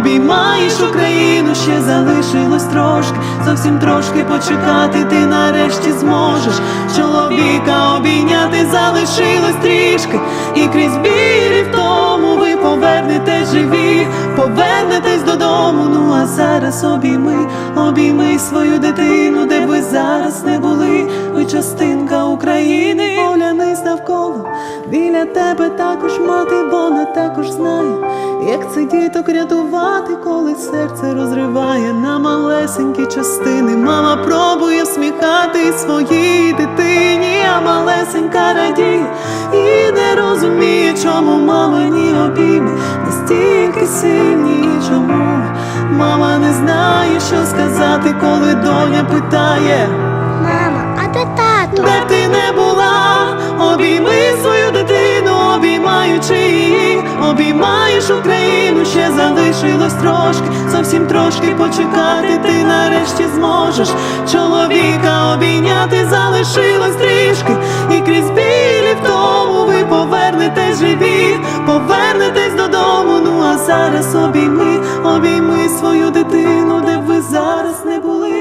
обіймаєш Україну, ще залишилось трошки, зовсім трошки почекати. Ти нарешті зможеш чоловіка обійняти, залишилось трішки, і крізь білі в тому ви повернетесь живі, повернетесь додому. Ну а зараз обійми, обійми свою дитину, де ви зараз не були. Ви частинка України, оглянись навколо. Біля тебе також мати, вона знає, як це діток рятувати, коли серце розриває на малесенькі частини. Мама пробує всміхати своїй дитині, а малесенька радіє і не розуміє, чому мамині обійми настільки сильні, чому мама не знає, що сказати, коли доня питає. Мама, а де тато? Де ти не була, обійми свою дитину, обіймаючи її, обіймаєш Україну, ще залишилось трошки, зовсім трошки почекати, ти нарешті зможеш чоловіка обійняти, залишилось трішки, і крізь білі в тому ви повернетесь живі, повернетесь додому. Ну а зараз обійми, обійми свою дитину, де б ви зараз не були.